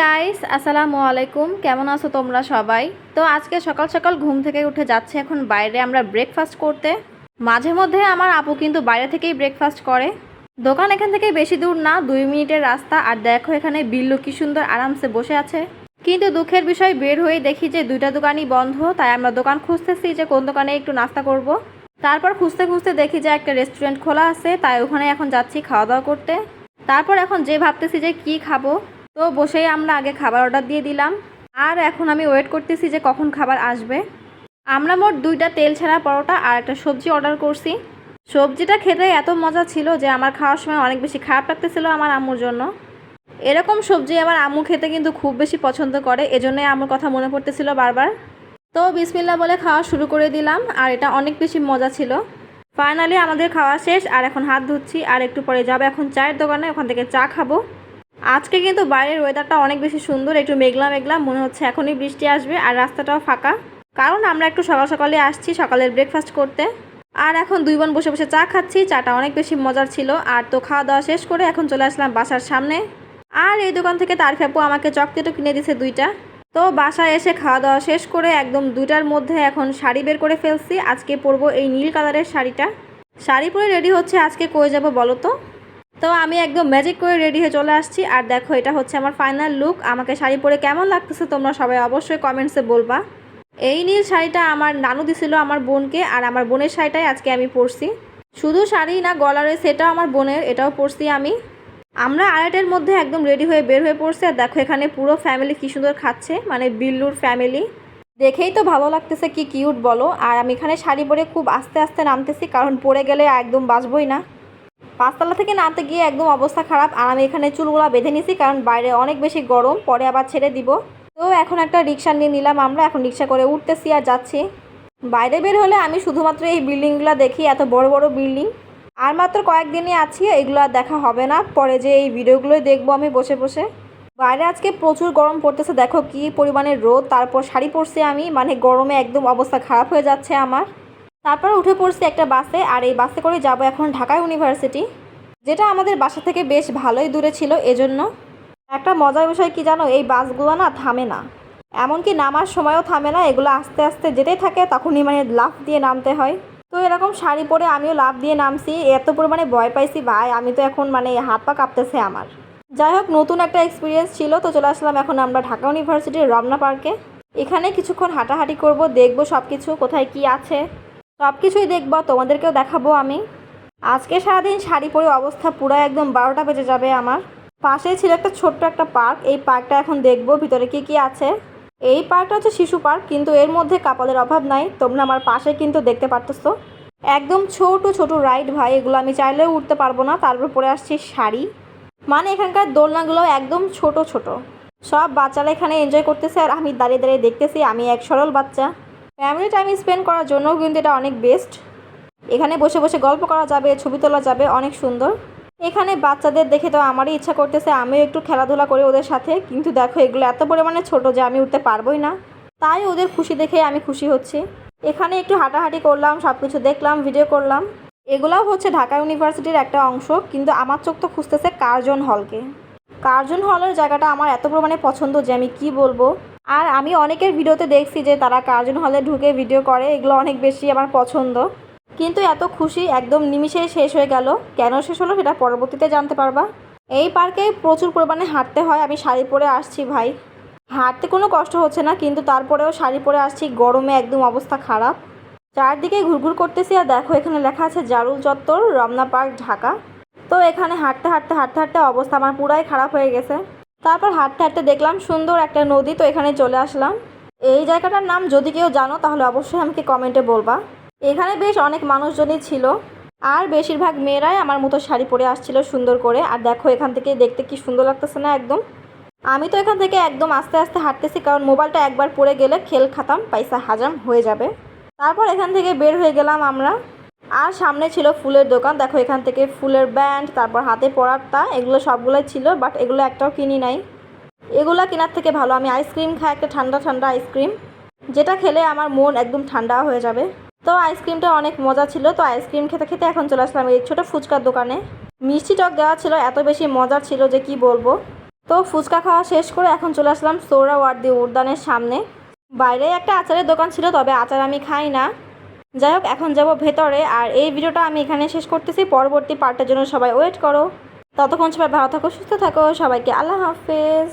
Guys আসসালামু আলাইকুম। কেমন আছো তোমরা সবাই? তো আজকে সকাল সকাল ঘুম থেকে উঠে যাচ্ছে এখন বাইরে আমরা ব্রেকফাস্ট করতে। মাঝে মধ্যে আমার আপু কিন্তু বাইরে থেকেই ব্রেকফাস্ট করে। দোকান এখান থেকে বেশি দূর না, দুই মিনিটের রাস্তা। আর দেখো এখানে বিল্লু কি সুন্দর আরামসে বসে আছে। কিন্তু দুঃখের বিষয়, বের হয়ে দেখি যে দুইটা দোকানই বন্ধ। তাই আমরা দোকান খুঁজতেছি যে কোন দোকানে একটু নাস্তা করব। তারপর খুঁজতে খুঁজতে দেখি যে একটা রেস্টুরেন্ট খোলা আছে। তাই ওখানে এখন যাচ্ছি খাওয়া দাওয়া করতে। তারপর এখন যে ভাবতেছি যে কি খাব তো বসেই আমরা আগে খাবার অর্ডার দিয়ে দিলাম। আর এখন আমি ওয়েট করতেছি যে কখন খাবার আসবে। আমরা মোট দুইটা তেল ছাড়া পরোটা আর একটা সবজি অর্ডার করছি। সবজিটা খেতে এত মজা ছিল যে আমার খাওয়ার সময় অনেক বেশি খারাপ লাগতেছিল আমার আম্মুর জন্য। এরকম সবজি আমার আম্মু খেতে কিন্তু খুব বেশি পছন্দ করে, এজন্যই আমার কথা মনে পড়তেছিল বারবার। তো বিসমিল্লা বলে খাওয়া শুরু করে দিলাম, আর এটা অনেক বেশি মজা ছিল। ফাইনালি আমাদের খাওয়া শেষ, আর এখন হাত ধুচ্ছি, আর একটু পরে যাবে এখন চায়ের দোকানে, ওখান থেকে চা খাব। আজকে কিন্তু বাইরের ওয়েদারটা অনেক বেশি সুন্দর, একটু মেঘলা মেঘলা, মনে হচ্ছে এখনই বৃষ্টি আসবে আর রাস্তাটাও ফাঁকা। কারণ আমরা একটু সকাল সকালে আসছি সকালের ব্রেকফাস্ট করতে। আর এখন দুই বোন বসে বসে চা খাচ্ছি, চাটা অনেক বেশি মজার ছিল। আর তো খাওয়া দাওয়া শেষ করে এখন চলে আসলাম বাসার সামনে। আর এই দোকান থেকে তার ফেপু আমাকে চকলেটও কিনে দিছে দুইটা। তো বাসায় এসে খাওয়া দাওয়া শেষ করে একদম দুইটার মধ্যে এখন শাড়ি বের করে ফেলছি। আজকে পরবো এই নীল কালারের শাড়িটা। শাড়ি পরে রেডি হচ্ছে আজকে কই যাব বলো তো? তো আমি একদম ম্যাজিক করে রেডি হয়ে চলে আসছি। আর দেখো, এটা হচ্ছে আমার ফাইনাল লুক আমাকে শাড়ি পরে কেমন লাগতেছে তোমরা সবাই অবশ্যই কমেন্টসে বলবা। এই নীল শাড়িটা আমার নানু দিছিল আমার বোনকে, আর আমার বোনের শাড়িটাই আজকে আমি পরছি। শুধু শাড়ি না, গলারে সেটাও আমার বোনের, এটাও পরছি আমি। আমরা আড়াইটের মধ্যে একদম রেডি হয়ে বের হয়ে পড়ছি, আর দেখো এখানে পুরো ফ্যামিলি কি সুন্দর খাচ্ছে মানে বিল্লুর ফ্যামিলি দেখেই তো ভালো লাগতেছে কি কিউট বলো। আর আমি এখানে শাড়ি পরে খুব আস্তে আস্তে নামতেছি, কারণ পরে গেলে একদম বাঁচবই না। পাঁচতলা থেকে নামতে গিয়ে একদম অবস্থা খারাপ আর আমি এখানে চুলগুলা বেঁধে নিছি কারণ বাইরে অনেক বেশি গরম, পরে আবার ছেড়ে দিব। তো এখন একটা রিক্সা নিয়ে নিলাম আমরা, এখন রিক্সা করে উঠতেছি আর যাচ্ছি। বাইরে বের হলে আমি শুধুমাত্র এই বিল্ডিংগুলো দেখি, এত বড় বড় বিল্ডিং। আর মাত্র কয়েকদিনই আছি, এগুলো আর দেখা হবে না, পরে যে এই ভিডিওগুলোই দেখব আমি বসে বসে। বাইরে আজকে প্রচুর গরম পড়তেছে, দেখো কি পরিমাণে রোদ, তারপর শাড়ি পরছি আমি মানে গরমে একদম অবস্থা খারাপ হয়ে যাচ্ছে আমার। তারপর উঠে পড়ছি একটা বাসে, আর এই বাসে করে যাব এখন ঢাকা ইউনিভার্সিটি, যেটা আমাদের বাসা থেকে বেশ ভালোই দূরে ছিল এজন্য। একটা মজার বিষয় কি জানো, এই বাসগুলো না থামে না। এমনকি নামার সময়ও থামে না, এগুলো আস্তে আস্তে যেতেই থাকে তখনই মানে লাফ দিয়ে নামতে হয়। তো এরকম শাড়ি পরে আমিও লাফ দিয়ে নামছি, এত পরিমাণে ভয় পাইছি, ভাই, আমি তো এখন মানে হাত পা কাঁপতেছে আমার। যাই হোক, নতুন একটা এক্সপিরিয়েন্স ছিল, তো চলে আসলাম এখন আমরা ঢাকা ইউনিভার্সিটির রমনা পার্কে। এখানে কিছুক্ষণ হাঁটাহাঁটি করব, দেখব সব কিছু কোথায় কি আছে। সব কিছুই দেখব, তোমাদেরকেও দেখাবো আমি। আজকে সারাদিন শাড়ি পরে অবস্থা পুরো একদম বারোটা বেজে যাবে আমার। পাশেই ছিল একটা ছোট্ট একটা পার্ক, এই পার্কটা এখন দেখব ভিতরে কি কি আছে। এই পার্কটা হচ্ছে শিশু পার্ক, কিন্তু এর মধ্যে কাপালের অভাব নাই, তোমরা আমার পাশে কিন্তু দেখতে পারতেছো। একদম ছোট ছোট রাইড ভাই, এগুলো আমি চাইলেও উঠতে পারব না তারপর পরে আসছি শাড়ি। মানে এখানকার দোলনাগুলো একদম ছোট ছোট। সব বাচ্চারা এখানে এনজয় করতেছে, আর আমি দাঁড়িয়ে দাঁড়িয়ে দেখতেছি, আমি এক সরল বাচ্চা। ফ্যামিলি টাইম স্পেন্ড করার জন্যও কিন্তু এটা অনেক বেস্ট এখানে বসে বসে গল্প করা যাবে, ছবি তোলা যাবে, অনেক সুন্দর। এখানে বাচ্চাদের দেখে তো আমারই ইচ্ছা করতেছে, আমিও একটু খেলাধুলা করি ওদের সাথে। কিন্তু দেখো, এগুলো এত পরিমাণে ছোট যে আমি উঠতে পারবোই না। তাই ওদের খুশি দেখে আমি খুশি হচ্ছি। এখানে একটু হাঁটাহাঁটি করলাম সব কিছু দেখলাম ভিডিও করলাম। এগুলাও হচ্ছে ঢাকা ইউনিভার্সিটির একটা অংশ, কিন্তু আমার চোখ তো খুঁজতেছে কার্জন হলকে কার্জন হলের জায়গাটা আমার এত পরিমাণে পছন্দ যে আমি কি বলব? আর আমি অনেকের ভিডিওতে দেখছি যে তারা কার্জন হলে ঢুকে ভিডিও করে, এগুলো অনেক বেশি আমার পছন্দ। কিন্তু এত খুশি একদম নিমিষেই শেষ হয়ে গেল। কেন শেষ হলো সেটা পরবর্তীতে জানতে পারবা। এই পার্কে প্রচুর পরিমাণে হাঁটতে হয়, আমি শাড়ি পরে আসছি ভাই। হাঁটতে কোনো কষ্ট হচ্ছে না, কিন্তু তারপরেও শাড়ি পরে আসছি, গরমে একদম অবস্থা খারাপ। চারদিকে ঘুরঘুর করতেছি আর দেখো এখানে লেখা আছে, জারুল চত্বর, রমনা পার্ক, ঢাকা। তো এখানে হাঁটতে হাঁটতে হাঁটতে হাঁটতে অবস্থা আমার পুরাই খারাপ হয়ে গেছে। তারপর হাঁটতে হাঁটতে দেখলাম সুন্দর একটা নদী, তো এখানে চলে আসলাম। এই জায়গাটার নাম যদি কেউ জানো, তাহলে অবশ্যই আমাকে কমেন্টে বলবা। এখানে বেশ অনেক মানুষজনই ছিল, আর বেশিরভাগ মেয়েরাই আমার মতো শাড়ি পরে আসছিল সুন্দর করে। আর দেখো, এখান থেকে দেখতে কি সুন্দর লাগতেছে না একদম। আমি তো এখান থেকে একদম আস্তে আস্তে হাঁটতেছি, কারণ মোবাইলটা একবার পড়ে গেলে খেল খাতাম, পয়সা হাজাম হয়ে যাবে। তারপর এখান থেকে বের হয়ে গেলাম আমরা। আর সামনে ছিল ফুলের দোকান। দেখো এখান থেকে ফুলের ব্যান্ড, তারপর হাতে পরার তা এগুলো সবগুলোই ছিল বাট এগুলো একটাও কিনি নাই। এগুলো কেনার থেকে ভালো, আমি আইসক্রিম খাই, একটা ঠান্ডা ঠান্ডা আইসক্রিম। যেটা খেলে আমার মন একদম ঠান্ডা হয়ে যাবে। তো আইসক্রিমটা অনেক মজা ছিল, তো আইসক্রিম খেতে খেতে এখন চলে আসলাম এই ছোটো ফুচকার দোকানে। মিষ্টি টক দেওয়া ছিল, এত বেশি মজা ছিল যে কি বলব। তো ফুচকা খাওয়া শেষ করে এখন চলে আসলাম সোহরাওয়ার্দী উদ্যানের সামনে। বাইরে একটা আচারের দোকান ছিল, তবে আচার আমি খাই না। যাই হোক, এখন যাব ভেতরে আর এই ভিডিওটা আমি এখানে শেষ করতেছি। পরবর্তী পার্টের জন্য সবাই ওয়েট করো। ততক্ষণ সবাই ভালো থাকো, সুস্থ থাকো, সবাইকে আল্লাহ হাফেজ।